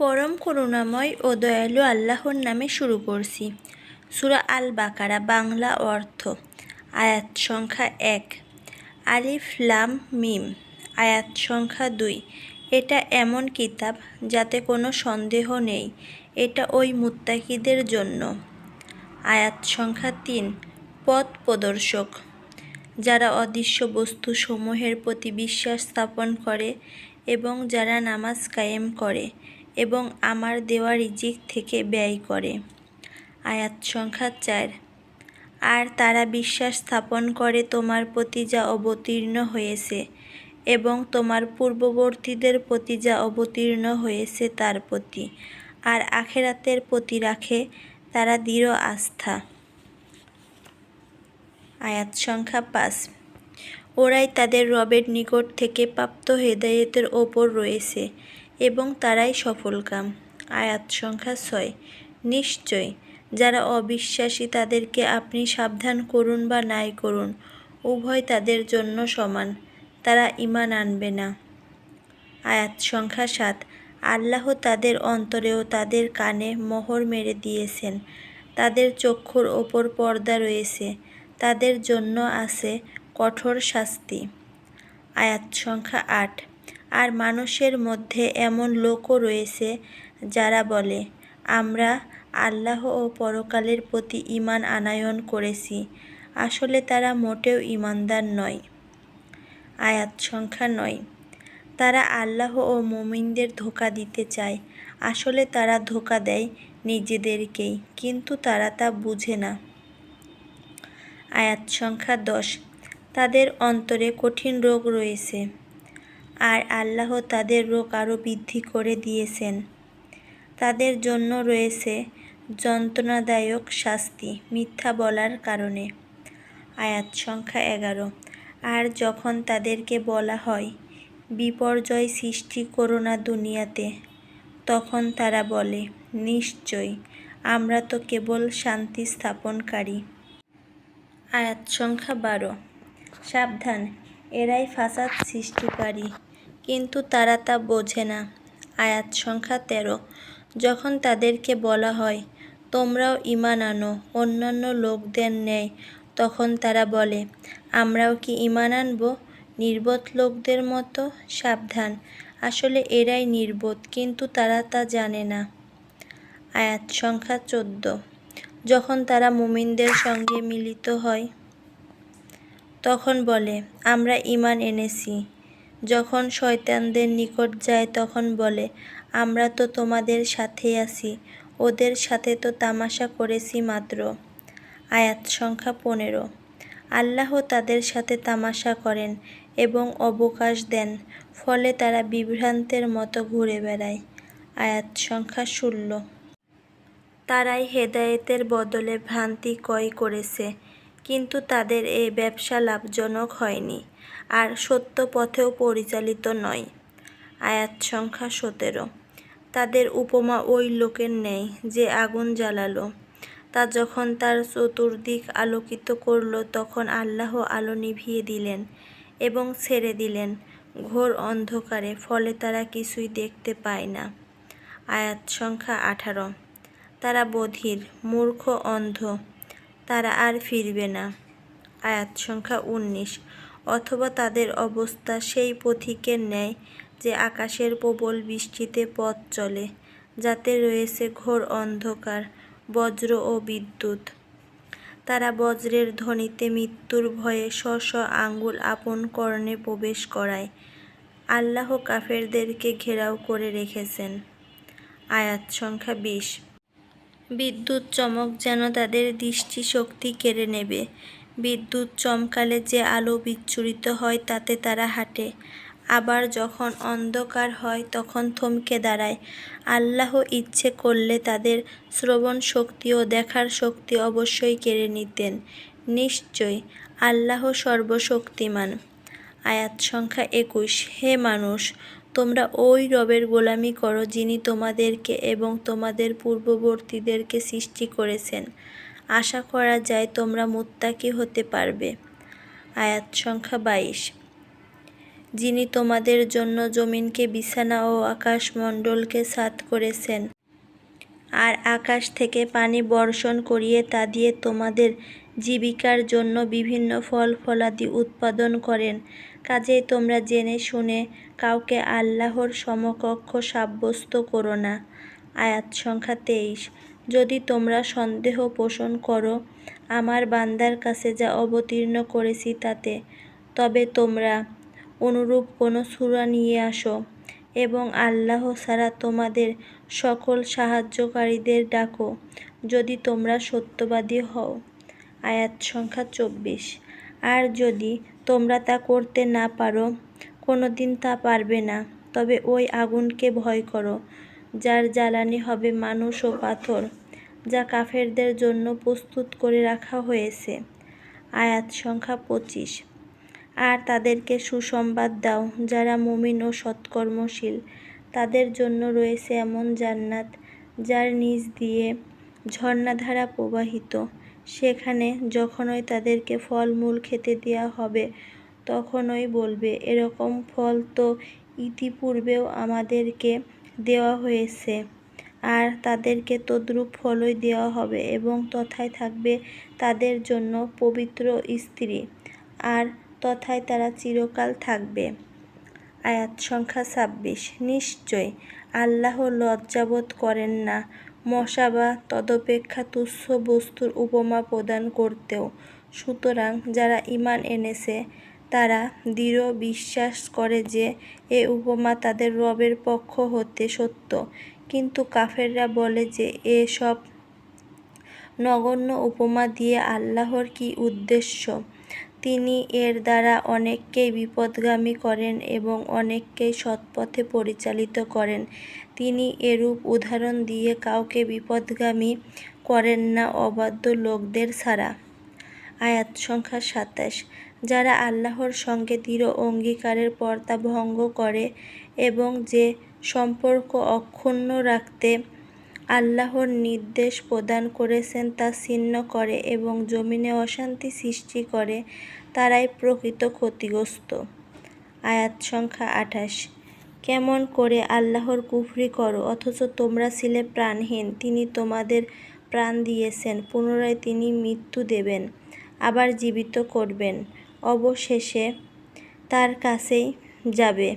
পরম করুণাময় ও দয়ালু আল্লাহর নামে শুরু করছি। সুরা আল বাকারা বাংলা অর্থ, আয়াত সংখ্যা এক। আলিফ, লাম, মিম, আয়াত সংখ্যা দুই। এটা এমন কিতাব যাতে কোনো সন্দেহ নেই, এটা ওই মুত্তাকিদের জন্য। আয়াত সংখ্যা তিন, পথ প্রদর্শক। যারা অদৃশ্য বস্তুসমূহের প্রতি বিশ্বাস স্থাপন করে এবং যারা নামাজ কায়েম করে এবং আমার দেওয়া রিজিক থেকে ব্যয় করে। আয়াত সংখ্যা চার। আর তারা বিশ্বাস স্থাপন করে তোমার প্রতি যা অবতীর্ণ হয়েছে এবং তোমার পূর্ববর্তীদের প্রতি যা অবতীর্ণ হয়েছে তার প্রতি, আর আখেরাতের প্রতি রাখে তারা দৃঢ় আস্থা। আয়াত সংখ্যা পাঁচ। ওরাই তাদের রবের নিকট থেকে প্রাপ্ত হেদায়েতের ওপর রয়েছে। এবং তারাই সফলকাম। আয়াত সংখ্যা ছয়। নিশ্চয়, যারা অবিশ্বাসী তাদেরকে আপনি সাবধান করুন বা নাই করুন, উভয় তাদের জন্য সমান, তারা ইমান আনবে না। আয়াত সংখ্যা সাত। আল্লাহ তাদের অন্তরেও তাদের কানে মোহর মেরে দিয়েছেন। তাদের চক্ষুর ওপর পর্দা রয়েছে। তাদের জন্য আছে কঠোর শাস্তি। আয়াত সংখ্যা আট। আর মানুষের মধ্যে এমন লোকও রয়েছে যারা বলে, আমরা আল্লাহ ও পরকালের প্রতি ঈমান আনায়ন করেছি। আসলে তারা মোটেও ঈমানদার নয়। আয়াত সংখ্যা নয়। তারা আল্লাহ ও মুমিনদের ধোকা দিতে চায়। আসলে তারা ধোঁকা দেয় নিজেদেরকেই, কিন্তু তারা তা বুঝে না। আয়াত সংখ্যা দশ। তাদের অন্তরে কঠিন রোগ রয়েছে। আর আল্লাহ তাদের রোগ আরও বৃদ্ধি করে দিয়েছেন। তাদের জন্য রয়েছে যন্ত্রণাদায়ক শাস্তি মিথ্যা বলার কারণে। আয়াত সংখ্যা এগারো। আর যখন তাদেরকে বলা হয়, বিপর্যয় সৃষ্টি করো না দুনিয়াতে, তখন তারা বলে, নিশ্চয়, আমরা তো কেবল শান্তি স্থাপনকারী। আয়াত সংখ্যা বারো। সাবধান, এরাই ফাসাদ সৃষ্টিকারী। কিন্তু তারা তা বোঝে না। আয়াত সংখ্যা তেরো। যখন তাদেরকে বলা হয়, তোমরাও ইমান আনো, অন্যান্য লোকদের নেয় তখন তারা বলে, আমরাও কি ইমান আনব? নির্বোধ লোকদের মতো? সাবধান। আসলে এরাই নির্বোধ, কিন্তু তারা তা জানে না। আয়াত সংখ্যা চোদ্দ। যখন তারা মুমিনদের সঙ্গে মিলিত হয়, তখন বলে, আমরা ইমান এনেছি। যখন শয়তানদের নিকট যায় তখন বলে, আমরা তো তোমাদের সাথেই আছি, ওদের সাথে তো তামাশা করেছি মাত্র। আয়াত সংখ্যা পনেরো। আল্লাহ তাদের সাথে তামাশা করেন এবং অবকাশ দেন, ফলে তারা বিভ্রান্তের মতো ঘুরে বেড়ায়। আয়াত সংখ্যা ষোলো। তারাই হেদায়েতের বদলে ভ্রান্তি ক্রয় করেছে। কিন্তু তাদের এ ব্যবসা লাভজনক হয়নি, আর সত্য পথেও পরিচালিত নয়। আয়াত সংখ্যা সতেরো। তাদের উপমা ওই লোকের নেই যে আগুন জ্বালালো। তা যখন তার চতুর্দিক আলোকিত করল, তখন আল্লাহ আলো নিভিয়ে দিলেন এবং ছেড়ে দিলেন। ঘোর অন্ধকারে, ফলে তারা কিছুই দেখতে পায় না। আয়াত সংখ্যা আঠারো। তারা বধির, মূর্খ, অন্ধ। তারা আর ফিরবে না। আয়াত সংখ্যা উনিশ। অথবা তাদের অবস্থা সেই পথিকের ন্যায় যে আকাশের প্রবল বৃষ্টিতে পথ চলে, যাতে রয়েছে ঘোর অন্ধকার, বজ্র ও বিদ্যুৎ। তারা বজ্রের ধ্বনিতে মৃত্যুর ভয়ে স্ব স্ব আঙ্গুল আপন কর্ণে প্রবেশ করায়। আল্লাহ কাফেরদেরকে ঘেরাও করে রেখেছেন। আয়াত সংখ্যা বিশ। বিদ্যুৎ চমক যেন তাদের দৃষ্টিশক্তি কেড়ে নেবে। বিদ্যুৎ চমকালে যে আলো বিচ্ছুরিত হয়, তাতে তারা হাঁটে। আবার যখন অন্ধকার হয়, তখন থমকে দাঁড়ায়। আল্লাহ ইচ্ছে করলে তাদের শ্রবণ শক্তি ও দেখার শক্তি অবশ্যই কেড়ে নিতেন। নিশ্চয় আল্লাহ সর্বশক্তিমান। আয়াত সংখ্যা একুশ, হে মানুষ তোমরা ওই রবের গোলামি করো যিনি তোমাদেরকে এবং তোমাদের পূর্ববর্তীদেরকে সৃষ্টি করেছেন। আশা করা যায় তোমরা মুত্তাকি হতে পারবে। আয়াত সংখ্যা বাইশ। যিনি তোমাদের জন্য জমিনকে বিছানা ও আকাশমণ্ডলকে সাত করেছেন আর আকাশ থেকে পানি বর্ষণ করিয়ে তা দিয়ে তোমাদের জীবিকার জন্য বিভিন্ন ফল ফলাদি উৎপাদন করেন কাজেই তোমরা জেনে শুনে কাউকে আল্লাহর সমকক্ষ সাব্যস্ত করো না। আয়াত সংখ্যা তেইশ। যদি তোমরা সন্দেহ পোষণ করো, আমার বান্দার কাছে যা অবতীর্ণ করেছি তাতে, তবে তোমরা অনুরূপ কোনো সূরা নিয়ে আসো এবং আল্লাহ ছাড়া তোমাদের সকল সাহায্যকারীদের ডাকো যদি তোমরা সত্যবাদী হও। আয়াত সংখ্যা চব্বিশ। আর যদি তোমরা তা করতে না পারো কোনো দিন তা পারবে না। তবে ওই আগুনকে ভয় করো, যার জ্বালানি হবে মানুষ ও পাথর, যা কাফেরদের জন্য প্রস্তুত করে রাখা হয়েছে। আয়াত সংখ্যা পঁচিশ। আর তাদেরকে সুসংবাদ দাও, যারা মুমিন ও সৎকর্মশীল। তাদের জন্য রয়েছে এমন জান্নাত, যার নিচ দিয়ে ঝর্ণাধারা প্রবাহিত। সেখানে যখনই তাদেরকে ফলমূল খেতে দেওয়া হবে, তখনই বলবে, এরকম ফল তো ইতিপূর্বেও আমাদেরকে দেওয়া হয়েছে, আর তাদেরকে তদ্রূপ ফলই দেওয়া হবে এবং তথায় থাকবে তাদের জন্য পবিত্র স্ত্রী, আর তথায় তারা চিরকাল থাকবে। আয়াত সংখ্যা ছাব্বিশ। নিশ্চয় আল্লাহ লজ্জাবোধ করেন না মশা বা তদপেক্ষা তুচ্ছ বস্তুর উপমা প্রদান করতেও। সুতরাং যারা ঈমান এনেছে, তারা দৃঢ় বিশ্বাস করে যে এ উপমা তাদের রবের পক্ষ হতে সত্য। কিন্তু কাফেররা বলে যে এ সব নগণ্য উপমা দিয়ে আল্লাহর কী উদ্দেশ্য? তিনি এর দ্বারা অনেককেই বিপদগামী করেন এবং অনেককেই সৎপথে পরিচালিত করেন। তিনি এরূপ উদাহরণ দিয়ে কাউকে বিপদগামী করেন না অবাধ্য লোকদের ছাড়া। আয়াত সংখ্যা সাতাশ। যারা আল্লাহর সঙ্গে দৃঢ় অঙ্গীকারের পর্দা ভঙ্গ করে এবং যে সম্পর্ক অক্ষুণ্ণ রাখতে আল্লাহর নির্দেশ প্রদান করেছেন তা ছিন্ন করে এবং জমিনে অশান্তি সৃষ্টি করে, তারাই প্রকৃত ক্ষতিগ্রস্ত। আয়াত সংখ্যা আঠাশ। কেমন করে আল্লাহর কুফরি করো, অথচ তোমরা ছিলে প্রাণহীন, তিনি তোমাদের প্রাণ দিয়েছেন, পুনরায় তিনি মৃত্যু দেবেন, আবার জীবিত করবেন, অবশেষে তার কাছেই যাবে।